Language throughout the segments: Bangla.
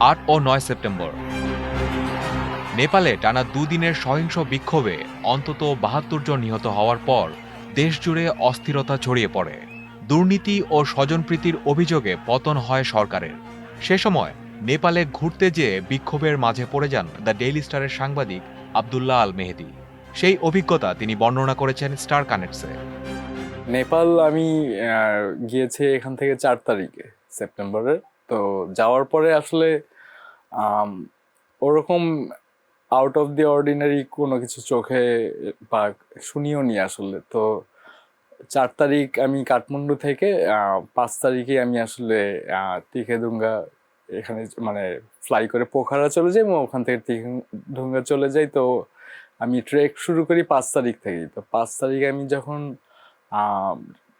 আট ও নয় সেপ্টেম্বর। নেপালে টানা দুদিনের সহিংস বিক্ষোভে অন্তত বাহাত্তর জন নিহত হওয়ার পর দেশজুড়ে অস্থিরতা ছড়িয়ে পড়ে। দুর্নীতি ও স্বজনপ্রীতির অভিযোগে পতন হয় সরকারের। সে সময় নেপালে ঘুরতে যেয়ে বিক্ষোভের মাঝে পড়ে যান দ্য ডেইলি স্টারের সাংবাদিক আবদুল্লাহ আল মেহেদি। সেই অভিজ্ঞতা তিনি বর্ণনা করেছেন স্টার কানেক্টসে। নেপাল, আমি গিয়েছি এখান থেকে চার তারিখে সেপ্টেম্বরে তো যাওয়ার পরে আসলে ওরকম আউট অফ দি অর্ডিনারি কোনো কিছু চোখে বা শুনিও নি আসলে। তো চার তারিখ আমি কাঠমান্ডু থেকে পাঁচ তারিখে আমি আসলে তিখেদুঙ্গা এখানে মানে ফ্লাই করে পোখারা চলে যাই, এবং ওখান থেকে তিখেদুঙ্গা চলে যাই। তো আমি ট্রেক শুরু করি পাঁচ তারিখ থেকেই। তো পাঁচ তারিখে আমি যখন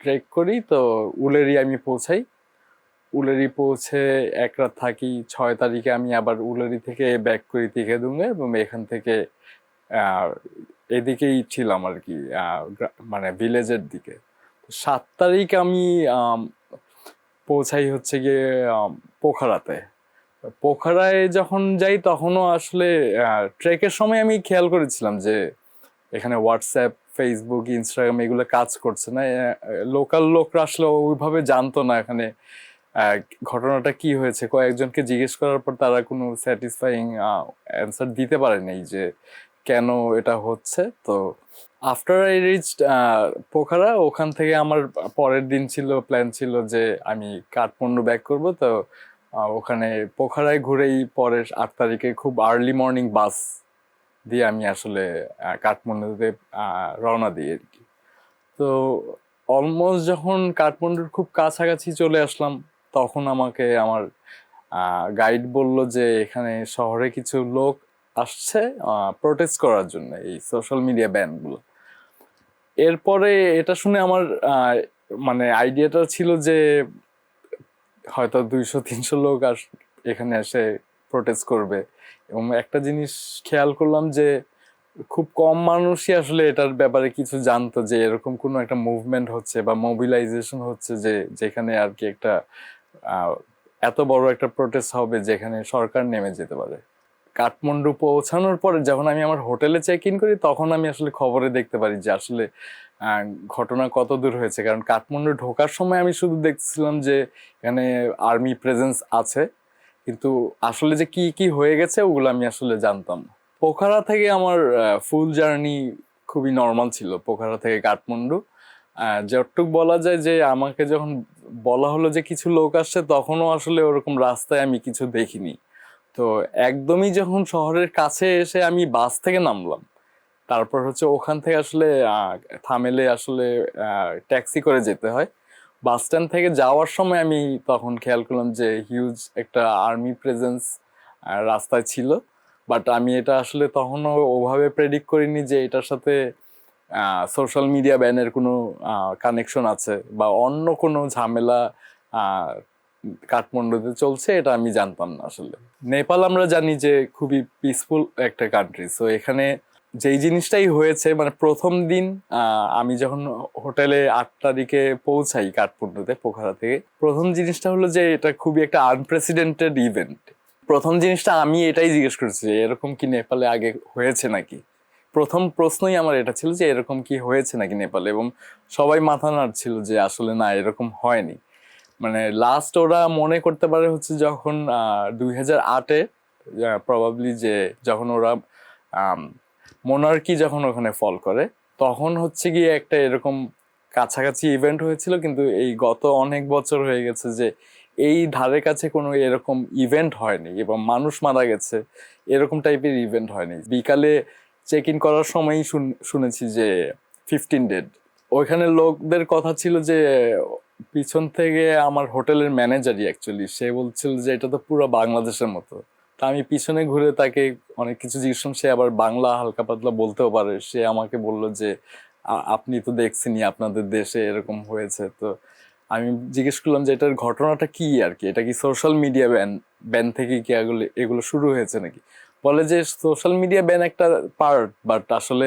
ট্রেক করি, তো উলেরি আমি পৌঁছাই। উলেরি পৌঁছে এক রাত থাকি, ছয় তারিখে আমি আবার উলেরি থেকে ব্যাক করি তিখেদুঙ্গে এবং এখান থেকে এদিকেই ছিলাম আর কি মানে ভিলেজের দিকে। সাত তারিখ আমি পৌঁছাই হচ্ছে গিয়ে পোখারাতে। পোখারায় যখন যাই তখনও আসলে ট্রেকের সময় আমি খেয়াল করেছিলাম যে, এখানে হোয়াটসঅ্যাপ ফেসবুক ইনস্টাগ্রাম এগুলো কাজ করছে না লোকাল লোকরা আসলে ওইভাবে জানতো না এখানে। ঘটনাটা কি হয়েছে? কয়েকজনকে জিজ্ঞেস করার পর তারা কোনো স্যাটিসফাইং অ্যান্সার দিতে পারেনি যে কেন এটা হচ্ছে। তো আফটার আই রিচ পোখারা, ওখান থেকে আমার পরের দিন ছিল প্ল্যান ছিল যে আমি কাঠমান্ডু ব্যাক করব। তো ওখানে পোখারায় ঘুরেই পরের আট তারিখে খুব আর্লি মর্নিং বাস দিয়ে আমি আসলে কাঠমান্ডুতে রওনা দিই আর কি। তো অলমোস্ট যখন কাঠমান্ডুর খুব কাছাকাছি চলে আসলাম তখন আমাকে আমার গাইড বলল যে এখানে শহরে কিছু লোক আসছে প্রোটেস্ট করার জন্য এই সোশ্যাল মিডিয়া ব্যানগুলো এরপরে এটা শুনে আমার মানে আইডিয়াটা ছিল যে হয়তো দুইশো, তিনশো লোক আস, এখানে এসে প্রোটেস্ট করবে। এবং একটা জিনিস খেয়াল করলাম যে খুব কম মানুষই আসলে এটার ব্যাপারে কিছু জানতো যে এরকম কোনো একটা মুভমেন্ট হচ্ছে বা মোবিলাইজেশন হচ্ছে যে যেখানে আর কি একটা এত বড় একটা প্রোটেস্ট হবে যেখানে সরকার নেমে যেতে পারে। কাঠমান্ডু পৌঁছানোর পরে যখন আমি আমার হোটেলে চেক ইন করি, তখন আমি আসলে খবরে দেখতে পারি যে আসলে ঘটনা কত দূর হয়েছে। কারণ কাঠমান্ডু ঢোকার সময় আমি শুধু দেখছিলাম যে এখানে আর্মি প্রেজেন্স আছে, কিন্তু আসলে যে কি কি হয়ে গেছে ওগুলো আমি আসলে জানতাম না। পোখারা থেকে আমার ফুল জার্নি খুবই নর্মাল ছিল, পোখারা থেকে কাঠমান্ডু। যতটুক বলা যায় যে আমাকে যখন বলা হলো যে কিছু লোক আসছে, তখনও আসলে ওরকম রাস্তায় আমি কিছু দেখিনি। তো একদমই যখন শহরের কাছে এসে আমি বাস থেকে নামলাম, তারপর হচ্ছে ওখান থেকে আসলে থামেলে আসলে ট্যাক্সি করে যেতে হয়। বাস স্ট্যান্ড থেকে যাওয়ার সময় আমি তখন খেয়াল করলাম যে হিউজ একটা আর্মি প্রেজেন্স রাস্তায় ছিল। বাট আমি এটা আসলে তখনও ওভাবে প্রেডিক্ট করিনি যে এটার সাথে সোশ্যাল মিডিয়া ব্যানের কোনো কানেকশন আছে বা অন্য কোনো ঝামেলা কাঠমান্ডুতে চলছে, এটা আমি জানতাম না আসলে। নেপাল আমরা জানি যে খুবই পিসফুল একটা কান্ট্রি সো এখানে যেই জিনিসটাই হয়েছে মানে প্রথম দিন আমি যখন হোটেলে আট তারিখে পৌঁছাই কাঠমান্ডুতে, পোখারা থেকে, প্রথম জিনিসটা হলো যে এটা খুবই একটা আনপ্রেসিডেন্টেড ইভেন্ট প্রথম জিনিসটা আমি এটাই জিজ্ঞেস করেছি যে এরকম কি নেপালে আগে হয়েছে নাকি? প্রথম প্রশ্নই আমার এটা ছিল যে এরকম কি হয়েছে নাকি নেপালে এবং সবাই মাথা নাড়ছিল যে আসলে না, এরকম হয়নি। মানে লাস্ট ওরা মনে করতে পারে হচ্ছে যখন দুই হাজার আটে প্রবাবলি যে যখন ওরা মোনার্কি যখন ওখানে ফল করে, তখন হচ্ছে গিয়ে একটা এরকম কাছাকাছি ইভেন্ট হয়েছিল, কিন্তু এই গত অনেক বছর হয়ে গেছে যে এই ধারে কাছে কোনো এরকম ইভেন্ট হয়নি এবং মানুষ মারা গেছে, এরকম টাইপের ইভেন্ট হয়নি। বিকালে চেক ইন করার সময়ই শুন- শুনেছি যে ফিফটিন ডেড ওইখানে লোকদের কথা ছিল যে, পিছন থেকে আমার হোটেলের ম্যানেজারই অ্যাকচুয়ালি সে বলছিল যে, এটা তো পুরো বাংলাদেশের মতো। তা আমি পিছনে ঘুরে তাকে অনেক কিছু জিজ্ঞেস সে আবার বাংলা হালকা পাতলা বলতেও পারে। সে আমাকে বলল যে আপনি তো দেখছেনই আপনাদের দেশে এরকম হয়েছে। তো আমি জিজ্ঞেস করলাম যে, এটার ঘটনাটা কি আর কি? এটা কি সোশ্যাল মিডিয়া ব্যান ব্যান থেকে কি এগুলো এগুলো শুরু হয়েছে নাকি? বলে যে সোশ্যাল মিডিয়া ব্যান একটা পার্ট বাট আসলে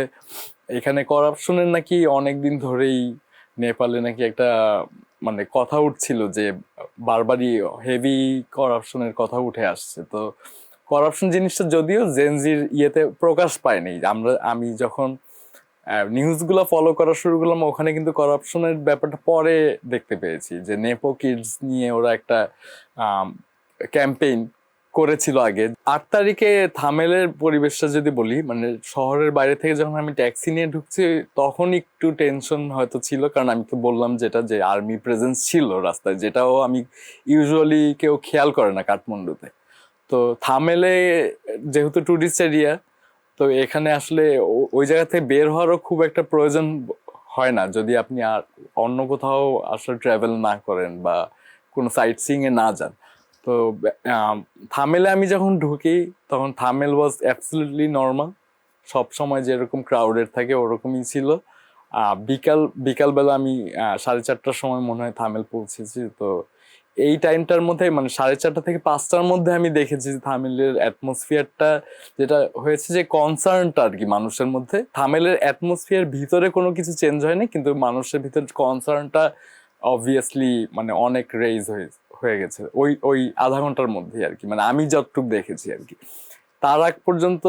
এখানে করাপশনের নাকি অনেক দিন ধরেই নেপালে নাকি একটা মানে কথা উঠছিল যে বারবারই হেভি করাপশনের কথা উঠে আসছে। তো করাপশন জিনিসটা যদিও জেনজির ইয়েতে প্রকাশ পায়নি, আমরা, আমি যখন নিউজগুলো ফলো করা শুরু করলাম, ওখানে কিন্তু করাপশনের ব্যাপারটা পরে দেখতে পেয়েছি যে নেপো কিডস নিয়ে ওরা একটা ক্যাম্পেইন করেছিল আগে। আট তারিখে থামেলের পরিবেশটা যদি বলি মানে শহরের বাইরে থেকে যখন আমি ট্যাক্সি নিয়ে ঢুকছি, তখন একটু টেনশন হয়তো ছিল, কারণ আমি তো বললাম যেটা যে আর্মি প্রেজেন্স ছিল রাস্তায়, যেটাও আমি ইউজুয়ালি কেউ খেয়াল করে না কাঠমান্ডুতে। তো থামেলে যেহেতু টুরিস্ট এরিয়া তো এখানে আসলে ওই জায়গা থেকে বের হওয়ারও খুব একটা প্রয়োজন হয় না। যদি আপনি আর অন্য কোথাও আসলে ট্রাভেল না করেন বা কোনো সাইট সিং এ না যান। তো থামেলে আমি যখন ঢুকি, তখন থামেল ওয়াজ অ্যাবসলিউটলি নর্মাল সব সময় যেরকম ক্রাউডেড থাকে, ওরকমই ছিল। বিকাল, বিকালবেলা আমি সাড়ে চারটার সময় মনে হয় থামেল পৌঁছেছি। তো এই টাইমটার মধ্যে মানে সাড়ে চারটা থেকে পাঁচটার মধ্যে আমি দেখেছি যে থামেলের অ্যাটমসফিয়ারটা যেটা হয়েছে যে কনসার্নটা আর কি মানুষের মধ্যে। থামেলের অ্যাটমসফিয়ার ভিতরে কোনো কিছু চেঞ্জ হয়নি, কিন্তু মানুষের ভিতরে কনসার্নটা অবভিয়াসলি মানে অনেক রেইজ হয়ে হয়ে গেছে। ওই ওই আধা ঘণ্টার মধ্যেই আর কি। মানে আমি যতটুকু দেখেছি আর কি। তার আগ পর্যন্ত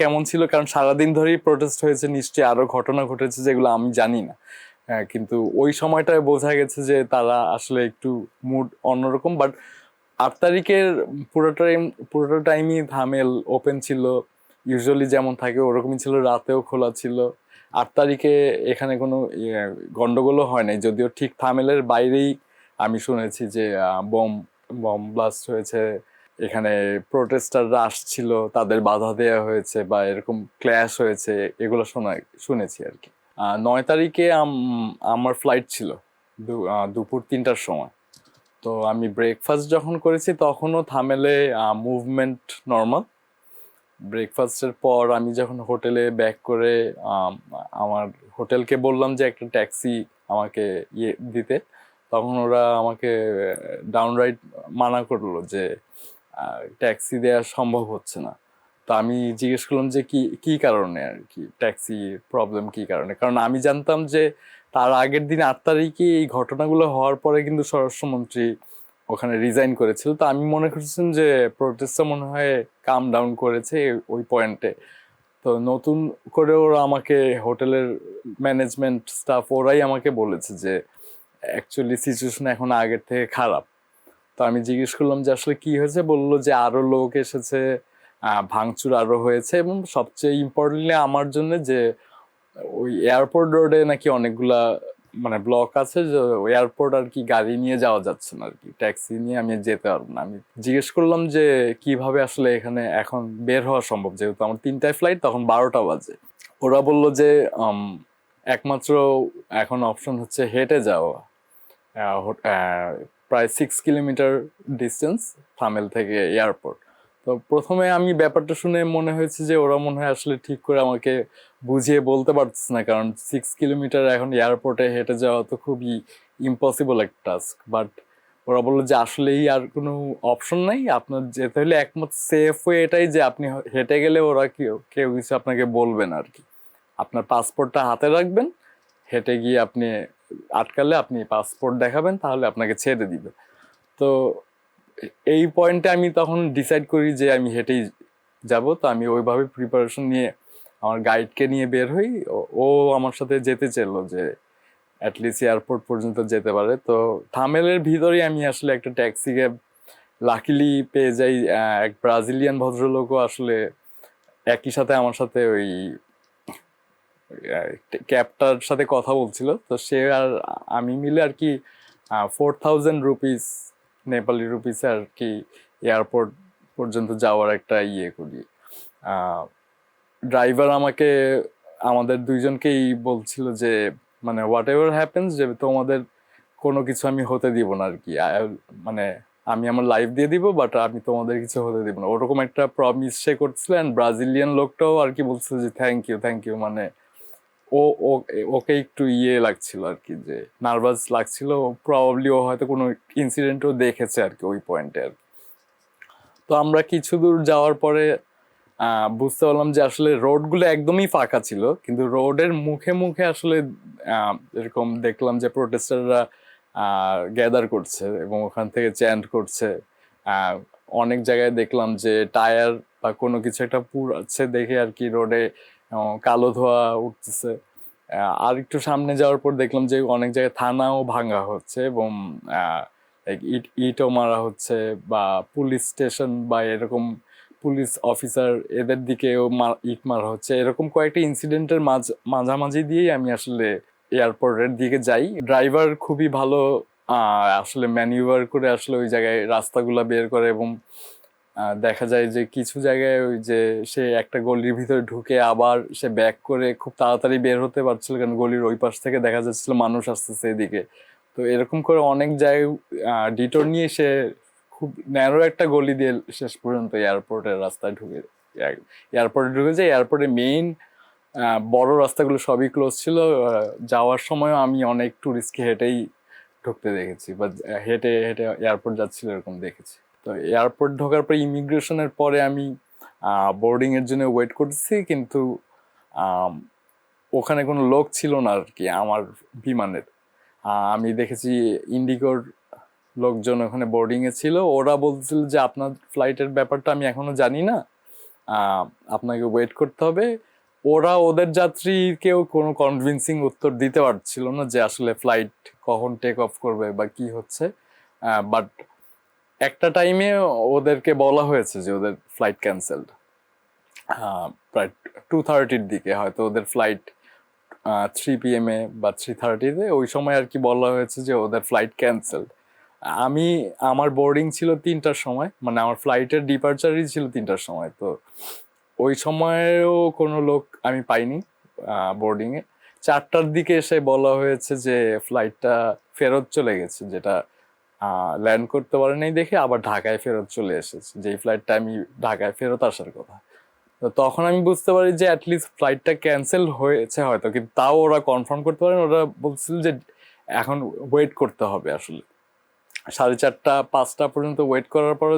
কেমন ছিল? কারণ সারাদিন ধরেই প্রোটেস্ট হয়েছে নিশ্চয়ই আরও ঘটনা ঘটেছে যেগুলো আমি জানি না। হ্যাঁ, কিন্তু ওই সময়টায় বোঝা গেছে যে তারা আসলে একটু মুড অন্যরকম। বাট আট তারিখের পুরোটা টাইম পুরোটা টাইমই থামেল ওপেন ছিল। ইউজুয়ালি যেমন থাকে ওরকমই ছিল। রাতেও খোলা ছিল। আট তারিখে এখানে কোনো ইয়ে, গন্ডগোলও হয় নাই। যদিও ঠিক থামেলের বাইরেই আমি শুনেছি যে বোম বোম ব্লাস্ট হয়েছে। এখানে প্রোটেস্টাররা আসছিল, তাদের বাধা দেওয়া হয়েছে বা এরকম ক্ল্যাশ হয়েছে, এগুলো শোনা, শুনেছি আর কি। নয় তারিখে আমার ফ্লাইট ছিল দুপুর তিনটার সময়। তো আমি ব্রেকফাস্ট যখন করেছি, তখনও থামেলে মুভমেন্ট নর্মাল ব্রেকফাস্টের পর আমি যখন হোটেলে ব্যাক করে আমার হোটেলকে বললাম যে, একটা ট্যাক্সি আমাকে ইয়ে দিতে। তখন ওরা আমাকে ডাউন ডাউনরাইট মানা করল যে ট্যাক্সি দেওয়া সম্ভব হচ্ছে না। তো আমি জিজ্ঞেস করলাম যে, কি কি কারণে আর কি? ট্যাক্সি প্রবলেম কি কারণে? কারণ আমি জানতাম যে, তার আগের দিন আট তারিখে এই ঘটনাগুলো হওয়ার পরে কিন্তু স্বরাষ্ট্রমন্ত্রী ওখানে রিজাইন করেছিল। তো আমি মনে করছিলাম যে প্রোটেস্টটা মনে হয় কাম ডাউন করেছে ওই পয়েন্টে তো নতুন করে ওরা আমাকে হোটেলের ম্যানেজমেন্ট স্টাফ ওরাই আমাকে বলেছে যে অ্যাকচুয়ালি সিচুয়েশন এখন আগের থেকে খারাপ। তো আমি জিজ্ঞেস করলাম যে আসলে কি হয়েছে? বলল যে আরও লোক এসেছে ভাঙচুর আরও হয়েছে এবং সবচেয়ে ইম্পর্টেন্টলি আমার জন্য যে ওই এয়ারপোর্ট রোডে নাকি অনেকগুলা মানে ব্লক আছে যে এয়ারপোর্ট আর কি গাড়ি নিয়ে যাওয়া যাচ্ছে না আর কি। ট্যাক্সি নিয়ে আমি যেতে পারব না। আমি জিজ্ঞেস করলাম যে কীভাবে আসলে এখানে এখন বের হওয়া সম্ভব? যেহেতু আমার তিনটায় ফ্লাইট তখন বারোটা বাজে। ওরা বলল যে একমাত্র এখন অপশন হচ্ছে হেঁটে যাওয়া। প্রায় সিক্স কিলোমিটার ডিস্টেন্স থামেল থেকে এয়ারপোর্ট তো প্রথমে আমি ব্যাপারটা শুনে মনে হয়েছে যে ওরা মনে হয় আসলে ঠিক করে আমাকে বুঝিয়ে বলতে পারতেছে না, কারণ সিক্স কিলোমিটার এখন এয়ারপোর্টে হেঁটে যাওয়া তো খুবই ইম্পসিবল একটা টাস্ক বাট ওরা বলল যে আসলেই আর কোনো অপশন নাই, আপনার যেতে হলে একমাত্র সেফ ওয়ে এটাই যে আপনি হেঁটে গেলে ওরা কেউ কেউ কিছু আপনাকে বলবেন আর কি। আপনার পাসপোর্টটা হাতে রাখবেন, হেঁটে গিয়ে আপনি আটকালে আপনি পাসপোর্ট দেখাবেন, তাহলে আপনাকে ছেড়ে দিবে। তো এই পয়েন্টে আমি তখন ডিসাইড করি যে আমি হেঁটেই যাব, তো আমি ওইভাবে প্রিপারেশন নিয়ে আমার গাইডকে নিয়ে বের হই। ও- আমার সাথে যেতে চাইলো যে অ্যাটলিস্ট এয়ারপোর্ট পর্যন্ত যেতে পারে। তো থামেলের ভিতরেই আমি আসলে একটা ট্যাক্সিকে লাকিলি পেয়ে যাই। এক ব্রাজিলিয়ান ভদ্রলোকও আসলে একই সাথে আমার সাথে ওই ক্যাবটার সাথে কথা বলছিল। তো সে আর আমি মিলে আর কি ফোর থাউজেন্ড রুপিস নেপালি রুপিসে আর কি এয়ারপোর্ট পর্যন্ত যাওয়ার একটা ইয়ে করি। ড্রাইভার আমাকে, আমাদের দুইজনকেই বলছিল যে মানে হোয়াট এভার হ্যাপেন্স যে তোমাদের কোনো কিছু আমি হতে দিব না আর কি। মানে আমি আমার লাইফ দিয়ে দিব বাট আমি তোমাদের কিছু হতে দিব না। ওরকম একটা প্রমিস সে করছিল অ্যান্ড ব্রাজিলিয়ান লোকটাও আর কি বলছিল যে থ্যাংক ইউ থ্যাংক ইউ মানে ও- ওকে একটু ইয়ে লাগছিল আর কি যে নার্ভাস লাগছিল প্রবাবলি ও হয়তো কোনো ইনসিডেন্টও দেখেছে আর কি। ওই পয়েন্টে তো আমরা কিছু দূর যাওয়ার পরে বুঝতে পারলাম যে আসলে রোডগুলো একদমই ফাঁকা ছিল, কিন্তু রোডের মুখে মুখে আসলে এরকম দেখলাম যে প্রোটেস্টাররা গ্যাদার করছে এবং ওখান থেকে চ্যান্ট করছে। অনেক জায়গায় দেখলাম যে টায়ার বা কোনো কিছু একটা পুড়াচ্ছে দেখে আর কি রোডে কালো ধোয়া উঠতেছে। আর একটু সামনে যাওয়ার পর দেখলাম যে অনেক জায়গায় থানাও ভাঙা হচ্ছে এবং ইট, ইটও মারা হচ্ছে বা পুলিশ স্টেশন বা এরকম পুলিশ অফিসার এদের দিকেও ইট মারা হচ্ছে। এরকম কয়েকটা ইনসিডেন্টের মাঝ, মাঝামাঝি দিয়েই আমি আসলে এয়ারপোর্টের দিকে যাই। ড্রাইভার খুবই ভালো আসলে ম্যানিউভার করে আসলে ওই জায়গায় রাস্তাগুলা বের করে এবং দেখা যায় যে কিছু জায়গায় ওই যে সে একটা গলির ভিতরে ঢুকে আবার সে ব্যাক করে খুব তাড়াতাড়ি বের হতে পারছিল কারণ গলির ওই পাশ থেকে দেখা যাচ্ছিল মানুষ আসতেছে এদিকে। তো এরকম করে অনেক জায়গায় ডিটোর নিয়ে সে খুব ন্যারো একটা গলি দিয়ে শেষ পর্যন্ত এয়ারপোর্টের রাস্তায় ঢুকে এয়ারপোর্টে ঢুকেছে এয়ারপোর্টে মেইন বড় রাস্তাগুলো সবই ক্লোজ ছিল। যাওয়ার সময় আমি অনেক টুরিস্টকে হেঁটেই ঢুকতে দেখেছি বা হেঁটে হেঁটে এয়ারপোর্ট যাচ্ছিল এরকম দেখেছি। তো এয়ারপোর্ট ঢোকার পর ইমিগ্রেশনের পরে আমি বোর্ডিং এর জন্য ওয়েট করছি কিন্তু ওখানে কোনো লোক ছিল না আর কি আমার বিমানের। আমি দেখেছি ইন্ডিগোর লোকজন ওখানে বোর্ডিং এ ছিল। ওরা বলছিল যে আপনার ফ্লাইটের ব্যাপারটা আমি এখনও জানি না। আপনাকে ওয়েট করতে হবে। ওরা ওদের যাত্রীকেও কোনো কনভিন্সিং উত্তর দিতে পারছিল না যে আসলে ফ্লাইট কখন টেক অফ করবে বা কি হচ্ছে। বাট একটা টাইমে ওদেরকে বলা হয়েছে যে ওদের ফ্লাইট ক্যান্সেলড প্রায় টু থার্টির দিকে হয়তো ওদের ফ্লাইট থ্রি পি এম এ বা থ্রি থার্টিতে ওই সময় আর কি বলা হয়েছে যে ওদের ফ্লাইট ক্যান্সেলড আমি, আমার বোর্ডিং ছিল তিনটার সময় মানে আমার ফ্লাইটের ডিপার্চারই ছিল তিনটার সময়, তো ওই সময়েও কোনো লোক আমি পাইনি বোর্ডিংয়ে চারটার দিকে এসে বলা হয়েছে যে ফ্লাইটটা ফেরত চলে গেছে, যেটা ল্যান্ড করতে পারে নাই দেখে আবার ঢাকায় ফেরত চলে এসেছে। যেই ফ্লাইটটা আমি ঢাকায় ফেরত আসার কথা। তো তখন আমি বুঝতে পারি যে অ্যাটলিস্ট ফ্লাইটটা ক্যান্সেল হয়েছে হয়তো, কিন্তু তাও ওরা কনফার্ম করতে পারেন। ওরা বলছিল যে এখন ওয়েট করতে হবে আসলে। সাড়ে চারটা, পাঁচটা পর্যন্ত ওয়েট করার পর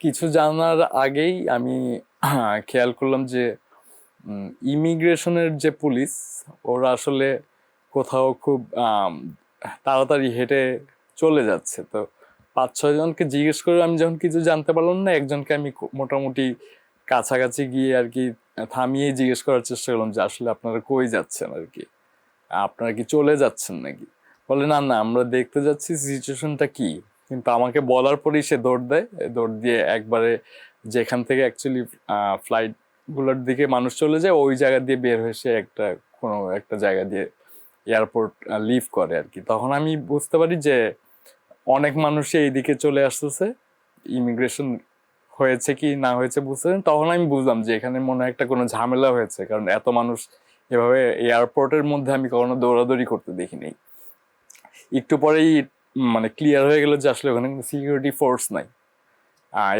কিছু জানার আগেই আমি খেয়াল করলাম যে ইমিগ্রেশনের যে পুলিশ, ওরা আসলে কোথাও খুব তাড়াতাড়ি হেঁটে চলে যাচ্ছে। তো পাঁচ ছয় জনকে জিজ্ঞেস করে আমি যখন কিছু জানতে পারলাম না, একজনকে আমি মোটামুটি কাছাকাছি গিয়ে আর কি থামিয়ে জিজ্ঞেস করার চেষ্টা করলাম যে, আসলে আপনারা কই যাচ্ছেন আর কি? আপনারা কি চলে যাচ্ছেন নাকি? বলে, না না, আমরা দেখতে যাচ্ছি সিচুয়েশনটা কি? কিন্তু আমাকে বলার পরেই সে দৌড় দেয়। দৌড় দিয়ে একবারে যেখান থেকে অ্যাকচুয়ালি ফ্লাইটগুলোর দিকে মানুষ চলে যায়, ওই জায়গা দিয়ে বের হয়ে সে একটা কোনো একটা জায়গা দিয়ে এয়ারপোর্ট লিভ করে আর কি। তখন আমি বুঝতে পারি যে অনেক মানুষই এইদিকে চলে আসতেছে। ইমিগ্রেশন হয়েছে কি না হয়েছে বুঝতে তখন আমি বুঝলাম যে এখানে মনে হয় একটা কোনো ঝামেলা হয়েছে, কারণ এত মানুষ এভাবে এয়ারপোর্টের মধ্যে আমি কখনো দৌড়াদৌড়ি করতে দেখিনি। একটু পরেই মানে ক্লিয়ার হয়ে গেল যে আসলে ওখানে সিকিউরিটি ফোর্স নাই।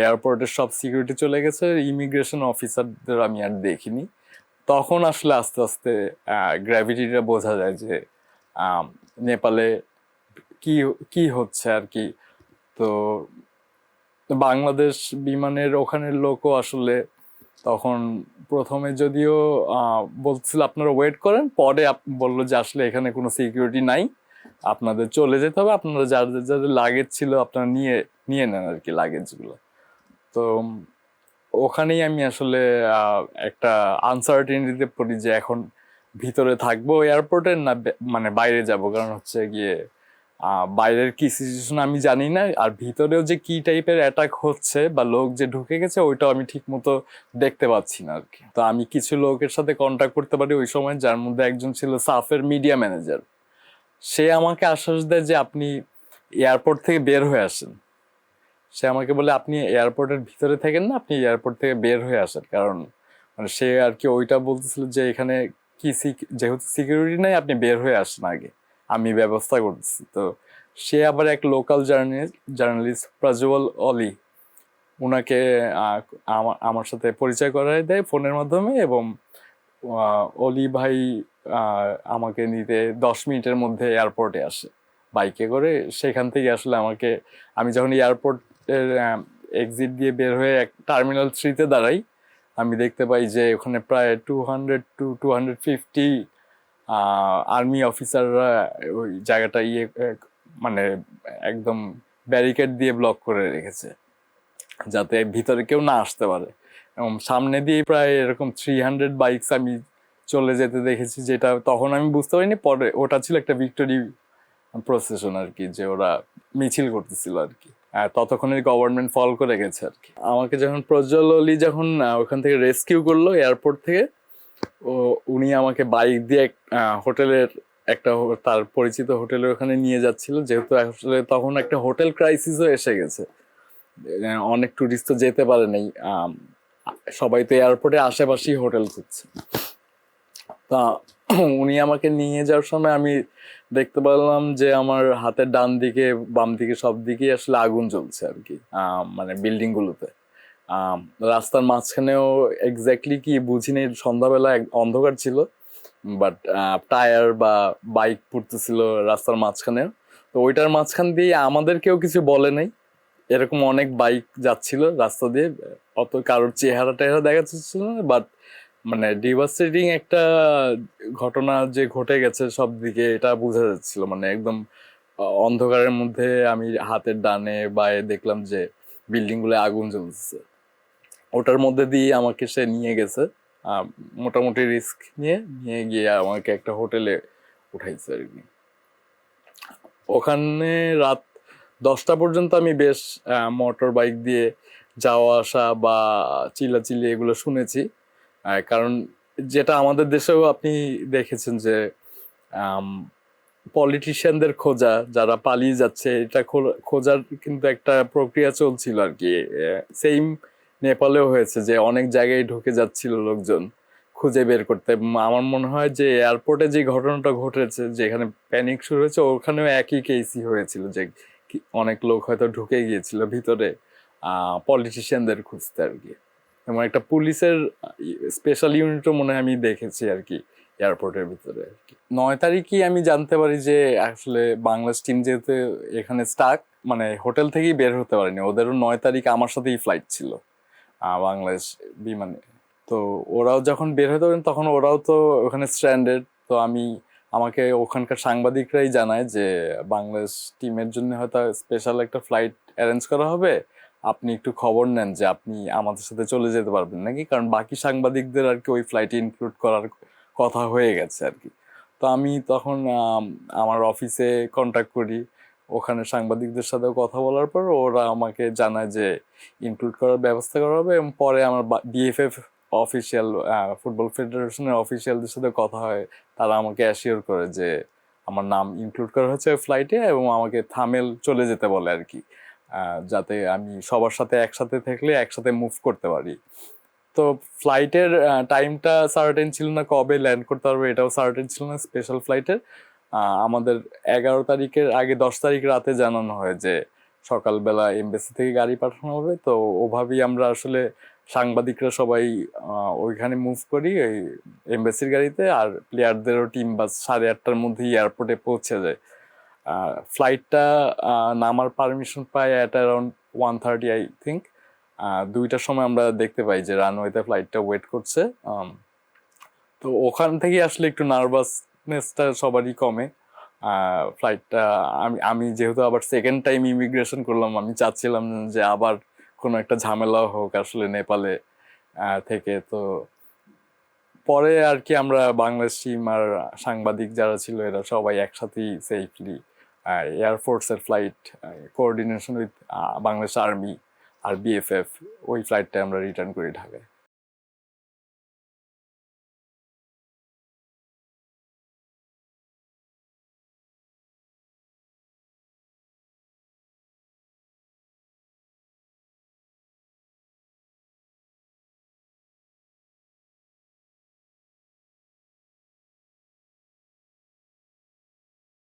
এয়ারপোর্টের সব সিকিউরিটি চলে গেছে ইমিগ্রেশন অফিসারদের আমি আর দেখিনি। তখন আসলে আস্তে আস্তে গ্র্যাভিটিটা বোঝা যায় যে নেপালে কি কি হচ্ছে আর কি? তো বাংলাদেশ বিমানের ওখানের লোকও আসলে তখন প্রথমে যদিও বলছিল আপনারা ওয়েট করেন, পরে বলল যে আসলে এখানে কোনো সিকিউরিটি নাই, আপনাদের চলে যেতে হবে, আপনারা যাদের যাদের লাগেজ ছিল আপনারা নিয়ে নিয়ে নেন আর কি লাগেজগুলো তো ওখানেই আমি আসলে একটা আনসার্টিনিটিতে পড়ি যে এখন ভিতরে থাকব এয়ারপোর্টে না মানে বাইরে যাব, কারণ হচ্ছে গিয়ে বাইরের কি সিচুয়েশন আমি জানি না। আর ভিতরেও যে কি টাইপের অ্যাটাক হচ্ছে বা লোক যে ঢুকে গেছে, ওইটাও আমি ঠিক মতো দেখতে পাচ্ছি না আর কি তো আমি কিছু লোকের সাথে কন্ট্যাক্ট করতে পারি ওই সময়, যার মধ্যে একজন ছিল সাফের মিডিয়া ম্যানেজার সে আমাকে আশ্বাস দেয় যে আপনি এয়ারপোর্ট থেকে বের হয়ে আসেন। সে আমাকে বলে, আপনি এয়ারপোর্টের ভিতরে থাকেন না, আপনি এয়ারপোর্ট থেকে বের হয়ে আসেন। কারণ মানে সে আর কি ওইটা বলতেছিল যে এখানে কি যেহেতু সিকিউরিটি নাই, আপনি বের হয়ে আসেন আগে। আমি ব্যবস্থা করতেছি। তো সে আবার এক লোকাল জার্নালিস্ট জার্নালিস্ট প্রজ্বল অলি ওনাকে আমার সাথে পরিচয় করায় দেয় ফোনের মাধ্যমে এবং অলি ভাই আমাকে নিতে দশ মিনিটের মধ্যে এয়ারপোর্টে আসে। বাইকে করে সেখান থেকে আসলে আমাকে, আমি যখন এয়ারপোর্টের এক্সিট দিয়ে বের হয়ে এক টার্মিনাল থ্রিতে দাঁড়াই, আমি দেখতে পাই যে ওখানে প্রায় two hundred two two hundred fifty army অফিসাররা ওই জায়গাটা ইয়ে মানে একদম ব্যারিকেড দিয়ে ব্লক করে রেখেছে, যাতে ভিতরে কেউ না আসতে পারে। এবং সামনে দিয়ে প্রায় এরকম থ্রি হান্ড্রেড বাইকস আমি চলে যেতে দেখেছি, যেটা তখন আমি বুঝতে পারিনি, পরে ওটা ছিল একটা ভিক্টোরি প্রসেশন আর কি যে ওরা মিছিল করতেছিল আর কি ততক্ষণে গভর্নমেন্ট ফল করে গেছে আর কি আমাকে যখন প্রজ্জ্বল অলি যখন ওখান থেকে রেস্কিউ করল এয়ারপোর্ট থেকে ও উনি আমাকে বাইক দিয়ে হোটেলের একটা তার পরিচিত হোটেলের ওখানে নিয়ে যাচ্ছিল। যেহেতু আসলে তখন একটা হোটেল ক্রাইসিসও এসে গেছে। অনেক টুরিস্ট তো যেতে পারে নাই। সবাই তো এয়ারপোর্টে আশেপাশেই হোটেল খুঁজছে। তা উনি আমাকে নিয়ে যাওয়ার সময় আমি দেখতে পেলাম যে আমার হাতের ডান দিকে বাম দিকে সব দিকেই আসলে আগুন জ্বলছে আর কি। মানে বিল্ডিং গুলোতে। আম, রাস্তার মাঝখানেও এক্স্যাক্টলি কি বুঝিনি, সন্ধ্যাবেলা অন্ধকার ছিল বাট টায়ার বা বাইক পড়তেছিল রাস্তার মাঝখানে। তো ওইটার মাঝখান দিয়ে আমাদের কেউ কিছু বলে নাই। এরকম অনেক বাইক যাচ্ছিল রাস্তা দিয়ে, অত কারোর চেহারা টেহারা দেখা যাচ্ছিল না বাট মানে ডিভাস্টেটিং একটা ঘটনা যে ঘটে গেছে সব দিকে, এটা বোঝা যাচ্ছিল। মানে একদম অন্ধকারের মধ্যে আমি হাতের ডানে বায়ে দেখলাম যে বিল্ডিংগুলো আগুন জ্বলছে ওটার মধ্যে দিয়ে আমাকে সে নিয়ে গেছে। মোটামুটি রিস্ক নিয়ে নিয়ে গিয়ে আমাকে একটা হোটেলে উঠাইছে আর কি। ওখানে রাত দশটা পর্যন্ত আমি বেশ মোটর বাইক দিয়ে যাওয়া আসা বা চিল্লাচিল্লি এগুলো শুনেছি। কারণ যেটা আমাদের দেশেও আপনি দেখেছেন যে পলিটিশিয়ানদের খোঁজা, যারা পালিয়ে যাচ্ছে, এটা খোঁজার কিন্তু একটা প্রক্রিয়া চলছিল আর কি। সেম নেপালেও হয়েছে যে অনেক জায়গায় ঢুকে যাচ্ছিল লোকজন খুঁজে বের করতে। আমার মনে হয় যে এয়ারপোর্টে যে ঘটনাটা ঘটেছে, যেখানে প্যানিক শুরু হয়েছে, ওখানেও একই কেসই হয়েছিল যে অনেক লোক হয়তো ঢুকে গিয়েছিল ভিতরে পলিটিশিয়ানদের খুঁজতে আর কি। এবং একটা পুলিশের স্পেশাল ইউনিটও মনে হয় আমি দেখেছি আর কি এয়ারপোর্টের ভিতরে আর কি। নয় তারিখই আমি জানতে পারি যে আসলে বাংলাদেশ টিম যেহেতু এখানে স্টাক মানে হোটেল থেকেই বের হতে পারেনি, ওদেরও নয় তারিখ আমার সাথেই ফ্লাইট ছিল। বাংলাদেশ বিমানে। তো ওরাও যখন বের হতে পারেন তখন ওরাও তো ওখানে স্ট্যান্ডার্ড তো আমি, আমাকে ওখানকার সাংবাদিকরাই জানায় যে বাংলাদেশ টিমের জন্য হয়তো স্পেশাল একটা ফ্লাইট অ্যারেঞ্জ করা হবে। আপনি একটু খবর নেন যে আপনি আমাদের সাথে চলে যেতে পারবেন নাকি? কারণ বাকি সাংবাদিকদের আর কি ওই ফ্লাইটে ইনক্লুড করার কথা হয়ে গেছে আর কি। তো আমি তখন আমার অফিসে কন্ট্যাক্ট করি। ওখানে সাংবাদিকদের সাথেও কথা বলার পর ওরা আমাকে জানায় যে ইনক্লুড করার ব্যবস্থা করা হবে এবং পরে আমার বিএফএফ অফিসিয়াল ফুটবল ফেডারেশনের অফিসিয়ালদের সাথে কথা হয়। তারা আমাকে অ্যাসিওর করে যে আমার নাম ইনক্লুড করা হচ্ছে ফ্লাইটে এবং আমাকে থামেল চলে যেতে বলে আর কি। যাতে আমি সবার সাথে একসাথে থাকলে একসাথে মুভ করতে পারি। তো ফ্লাইটের টাইমটা সার্টেন ছিল না কবে ল্যান্ড করতে পারবে এটাও সার্টেন ছিল না স্পেশাল ফ্লাইটের আমাদের এগারো তারিখের আগে দশ তারিখ রাতে জানানো হয় যে সকালবেলা এমবেসি থেকে গাড়ি পাঠানো হবে। তো ওভাবেই আমরা আসলে সাংবাদিকরা সবাই ওইখানে মুভ করি ওই এমবেসির গাড়িতে আর প্লেয়ারদেরও টিম বাস সাড়ে আটটার মধ্যেই এয়ারপোর্টে পৌঁছে যায়। ফ্লাইটটা নামার permission pi at around one thirty I think দুইটার সময় আমরা দেখতে পাই যে রানওয়েতে ফ্লাইটটা ওয়েট করছে। তো ওখান থেকে আসলে একটু নার্ভাসনেসটা সবারই কমে। ফ্লাইটটা আমি আমি যেহেতু আবার সেকেন্ড টাইম ইমিগ্রেশন করলাম, আমি চাচ্ছিলাম যে আবার কোনো একটা ঝামেলা হোক আসলে নেপালে থেকে। তো পরে আর কি আমরা বাংলাদেশ টিম আর সাংবাদিক যারা ছিল, এরা সবাই একসাথেই safely এয়ারফোর্সের flight coordination with Bangladesh army R BFF ওই ফ্লাইটটা আমরা রিটার্ন করি ঢাকায়।